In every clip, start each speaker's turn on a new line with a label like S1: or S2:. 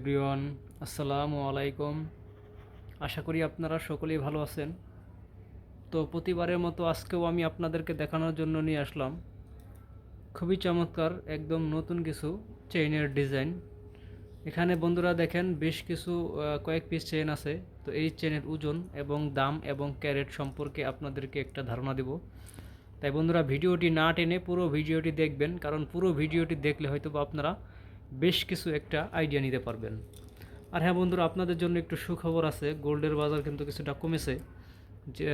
S1: Everyone, আসসালামু আলাইকুম। আশা করি আপনারা সকলেই ভালো আছেন। তো প্রতিবারের মতো আজকেও আমি আপনাদেরকে দেখানোর জন্য নিয়ে আসলাম। খুবই চমৎকার, একদম নতুন কিছু চেইনের ডিজাইন। এখানে বন্ধুরা দেখেন, বেশ কিছু কয়েক পিস চেইন আছে। তো এই চেনের ওজন এবং দাম এবং ক্যারেট সম্পর্কে আপনাদেরকে একটা ধারণা দেব। তাই বন্ধুরা, ভিডিওটি না টেনে পুরো ভিডিওটি দেখবেন, কারণ পুরো ভিডিওটি দেখলে হয়তো বা আপনারা বেশ কিছু একটা আইডিয়া নিতে পারবেন। আর হ্যাঁ বন্ধুরা, আপনাদের জন্য একটু সুখবর আছে, গোল্ডের বাজার কিন্তু কিছুটা কমেছে। যে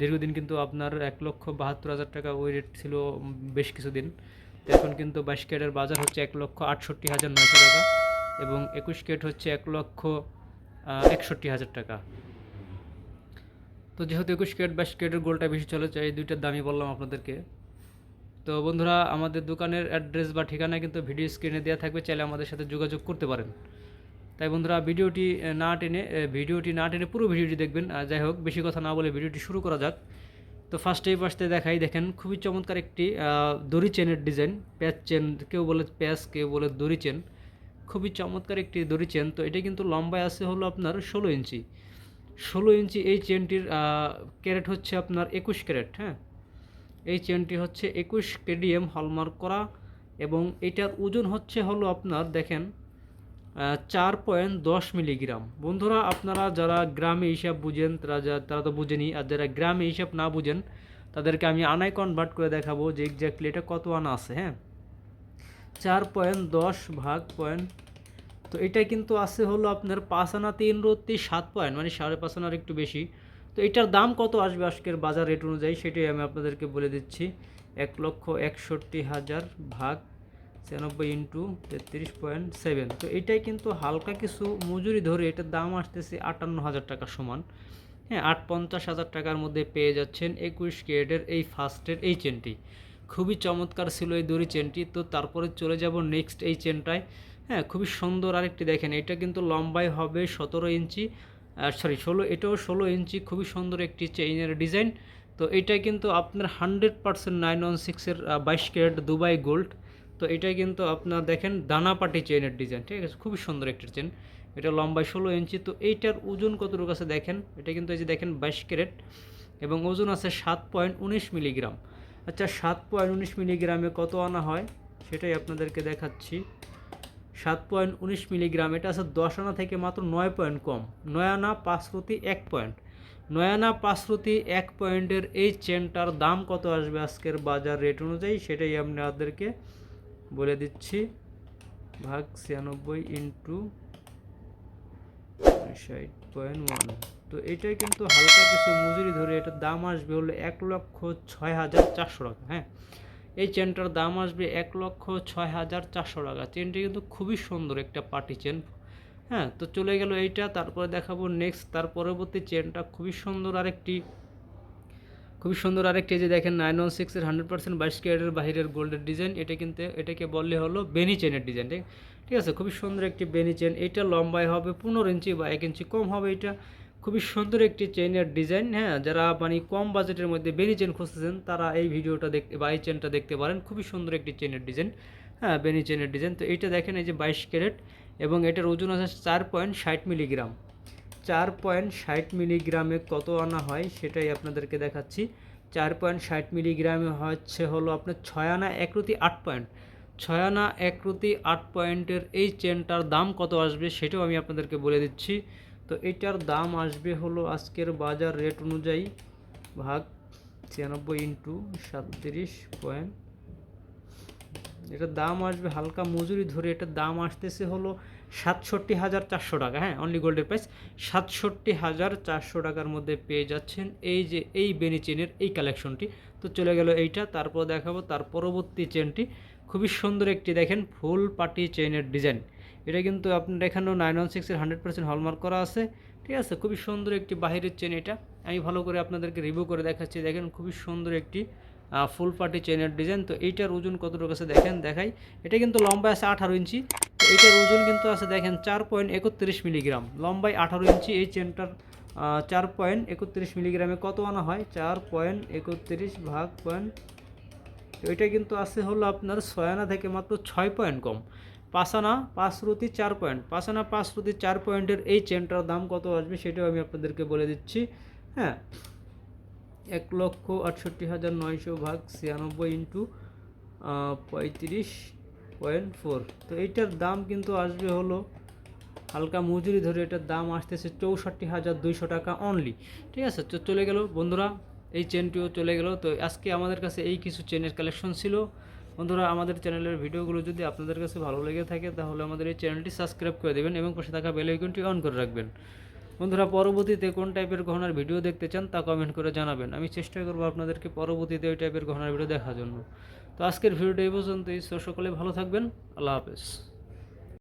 S1: দীর্ঘদিন কিন্তু আপনার এক লক্ষ বাহাত্তর হাজার টাকা ওই রেট ছিল বেশ কিছুদিন। এখন কিন্তু বাইশ ক্যারেটের বাজার হচ্ছে এক লক্ষ আটষট্টি হাজার নয়শো টাকা এবং একুশ ক্যারেট হচ্ছে এক লক্ষ একষট্টি হাজার টাকা। তো যেহেতু একুশ ক্যারেট বাইশ ক্যারেটের গোলটা বেশি চলে যায় এই দুইটার দামই বললাম আপনাদেরকে। তো বন্ধুরা, আমাদের দোকানের অ্যাড্রেস বা ঠিকানা কিন্তু ভিডিও স্ক্রিনে দেওয়া থাকবে, চাইলে আমাদের সাথে যোগাযোগ করতে পারেন। তাই বন্ধুরা, ভিডিওটি না টেনে ভিডিওটি না টেনে পুরো ভিডিওটি দেখবেন। যাই হোক, বেশি কথা না বলে ভিডিওটি শুরু করা যাক। তো ফার্স্টেই ফার্স্টে দেখাই, দেখেন, খুবই চমৎকার একটি দড়ি চেনের ডিজাইন প্যাচ চেন কেউ বলে প্যাচ কেউ বলে দড়ি চেন। খুবই চমৎকার একটি দড়ি চেন। তো এটা কিন্তু লম্বায় আছে হলো আপনার ষোলো ইঞ্চি। ষোলো ইঞ্চি এই চেনটির ক্যারেট হচ্ছে আপনার একুশ ক্যারেট হ্যাঁ? এই চেনটি হচ্ছে একুশ কেডিএম হলমার্ক করা এবং এটার ওজন হচ্ছে হলো আপনার দেখেন চার পয়েন্ট দশ মিলিগ্রাম। বন্ধুরা, আপনারা যারা গ্রামে হিসাব বুঝেন, তারা যা- তারা তো বুঝেনি, আর যারা গ্রামে হিসাব না বুঝেন, তাদেরকে আমি আনায় কনভার্ট করে দেখাবো যে এক্স্যাক্টলি এটা কত আনা আছে হ্যাঁ? চার পয়েন্ট দশ ভাগ পয়েন্ট, তো এটা কিন্তু আছে হলো আপনার পাঁচ আনা তিন রত্তি সাত পয়েন্ট মানে সাড়ে পাঁচ আনার একটু বেশি। তো এটার দাম কত আসবে আজকের বাজার রেট অনুযায়ী? সেটাই আমি আপনাদেরকে বলে দিচ্ছি। এক লক্ষ একষট্টি হাজার ভাগ ছিয়ানব্বই ইন্টু তেত্রিশ পয়েন্ট সেভেন। তো এটাই কিন্তু হালকা কিছু মজুরি ধরে এটার দাম আসতেছে আটান্ন হাজার টাকা সমান। হ্যাঁ আট পঞ্চাশ হাজার টাকার মধ্যে পেয়ে যাচ্ছেন একুশ কেডের এই ফার্স্টের এই চেনটি। খুবই চমৎকার ছিল এই দড়ি চেনটি। তো তারপরে চলে যাব নেক্সট এই চেনটায়। হ্যাঁ খুবই সুন্দর আরেকটি দেখেন। এটা কিন্তু লম্বাই হবে সতেরো ইঞ্চি। সরি ষোলো, এটাও ষোলো ইঞ্চি খুবই সুন্দর একটি চেইনের ডিজাইন তো এটা কিন্তু আপনার হান্ড্রেড পার্সেন্ট নাইন ওয়ান সিক্সের বাইশ ক্যারেট দুবাই গোল্ড তো এটা কিন্তু আপনার দেখেন দানাপাটি চেইনের ডিজাইন ঠিক আছে? খুবই সুন্দর একটি চেন এটা লম্বায় ষোলো ইঞ্চি। তো এইটার ওজন কতটুকু আছে দেখেন? এটা কিন্তু এই যে দেখেন বাইশ ক্যারেট এবং ওজন আছে সাত পয়েন্ট উনিশ মিলিগ্রাম আচ্ছা সাত পয়েন্ট উনিশ মিলিগ্রামে কত আনা হয়? সেটাই আপনাদেরকে দেখাচ্ছি। সাত পয়েন্ট উনিশ মিলিগ্রাম, এটা আছে দশ আনা থেকে মাত্র নয় পয়েন্ট কম। নয় আনা পাঁচ প্রতি এক পয়েন্ট। নয় আনা পাঁচ প্রতি এক পয়েন্টের এই চেনটার দাম কত আসবে আজকের বাজার রেট অনুযায়ী? সেটাই আপনাদেরকে বলে দিচ্ছি। ভাগ ছিয়ানব্বই ইন্টু ষাট পয়েন্ট ওয়ান। তো এটাই কিন্তু হালকা কিছু মজুরি ধরে এটার দাম আসবে হলো এক লক্ষ ছয় হাজার চারশো টাকা হ্যাঁ? এই চেনটার দাম আসবে এক লক্ষ ছয় হাজার চারশো টাকা। চেনটি কিন্তু খুবই সুন্দর একটা পার্টি চেন। হ্যাঁ তো চলে গেল এইটা, তারপরে দেখাবো নেক্সট তার পরবর্তী চেনটা খুবই সুন্দর আরেকটি। খুবই সুন্দর আরেকটি যে দেখেন নাইন ওয়ান সিক্সের হান্ড্রেড পার্সেন্ট বাইশ ক্যারেটের বাহিরের গোল্ডের ডিজাইন। এটা কিন্তু, এটাকে বললে হলো বেনি চেনের ডিজাইন, ঠিক আছে? খুবই সুন্দর একটি বেনি চেন। এটা লম্বায় হবে পনেরো ইঞ্চি বা এক ইঞ্চি কম হবে এটা খুবই সুন্দর একটি চেনের ডিজাইন হ্যাঁ? যারা মানে কম বাজেটের মধ্যে বেনি চেন খুঁজতেছেন, তারা এই ভিডিওটা দেখতে বা এই চেনটা দেখতে পারেন। খুবই সুন্দর একটি চেনের ডিজাইন হ্যাঁ? বেনি চেনের ডিজাইন তো এইটা দেখেন এই যে বাইশ ক্যারেট এবং এটার ওজন আছে চার পয়েন্ট ষাট মিলিগ্রাম চার পয়েন্ট ষাট মিলিগ্রামে কত আনা হয় সেটাই আপনাদেরকে দেখাচ্ছি। চার পয়েন্ট ষাট মিলিগ্রামে হচ্ছে হলো আপনার ছয় আনা একরতি আট পয়েন্ট ছয় আনা একরতি আট পয়েন্টের এই চেনটার দাম কত আসবে সেটাও আমি আপনাদেরকে বলে দিচ্ছি। তো এটার দাম আসবে হলো আজকের বাজার রেট অনুযায়ী ভাগ ছিয়ানব্বই ইন্টু সাতত্রিশ পয়েন্ট এটার দাম আসবে হালকা মজুরি ধরে এটার দাম আসতেছে হলো সাতষট্টি হাজার চারশো টাকা। হ্যাঁ অনলি গোল্ডের প্রাইস সাতষট্টি হাজার চারশো টাকার মধ্যে পেয়ে যাচ্ছেন এই যে এই বেনি চেনের এই কালেকশনটি তো চলে গেল এইটা, তারপর দেখাবো তার পরবর্তী চেনটি খুবই সুন্দর একটি দেখেন ফুল পাটি চেনের ডিজাইন এটা কিন্তু আপনার এখানেও নাইন ওয়ান সিক্সের হান্ড্রেড পার্সেন্ট হলমার্ক করা আছে। ঠিক আছে? খুবই সুন্দর একটি বাহিরের চেন এটা। আমি ভালো করে আপনাদেরকে রিভিউ করে দেখাচ্ছি। দেখেন, খুবই সুন্দর একটি ফুল পার্টি চেনের ডিজাইন তো এইটার ওজন কতটুকু আছে দেখেন, দেখাই। এটা কিন্তু লম্বা আছে আঠারো ইঞ্চি। এইটার ওজন কিন্তু আছে দেখেন, চার পয়েন্ট একত্রিশ মিলিগ্রাম লম্বায় আঠারো ইঞ্চি এই চেনটার চার পয়েন্ট একত্রিশ মিলিগ্রামে কত আনা হয়? চার পয়েন্ট একত্রিশ ভাগ পয়েন্ট এটা কিন্তু আছে হলো আপনার ছয় আনা থেকে মাত্র ছয় পয়েন্ট কম। পাসানা পাঁচ রুতি চার পয়েন্ট। পাসানা পাঁচ রুতি চার পয়েন্টের এই চেনটার দাম কত আসবে সেটাও আমি আপনাদেরকে বলে দিচ্ছি। হ্যাঁ এক লক্ষ আটষট্টি হাজার নয়শো ভাগ ছিয়ানব্বই ইন্টু পঁয়ত্রিশ পয়েন্ট ফোর। তো এইটার দাম কিন্তু আসবে হলো হালকা মজুরি ধরে এটার দাম আসতেছে চৌষট্টি হাজার দুইশো টাকা অনলি ঠিক আছে? তো চলে গেল বন্ধুরা, এই চেনটিও চলে গেল। তো আজকে আমাদের কাছে এই কিছু চেনের কালেকশন ছিল। বন্ধুরা, আমাদের চ্যানেলের ভিডিওগুলো যদি আপনাদের কাছে ভালো লেগে থাকে, তাহলে আমাদের এই চ্যানেলটি সাবস্ক্রাইব করে দেবেন এবং পাশে থাকা বেল আইকনটি অন করে রাখবেন। বন্ধুরা, পরবর্তীতে কোন টাইপের গহনার ভিডিও দেখতে চান তা কমেন্ট করে জানাবেন। আমি চেষ্টা করব আপনাদেরকে পরবর্তীতে ওই টাইপের গহনার ভিডিও দেখার জন্য। তো আজকের ভিডিওটা এই পর্যন্তই। সকলে ভালো থাকবেন। আল্লাহ হাফেজ।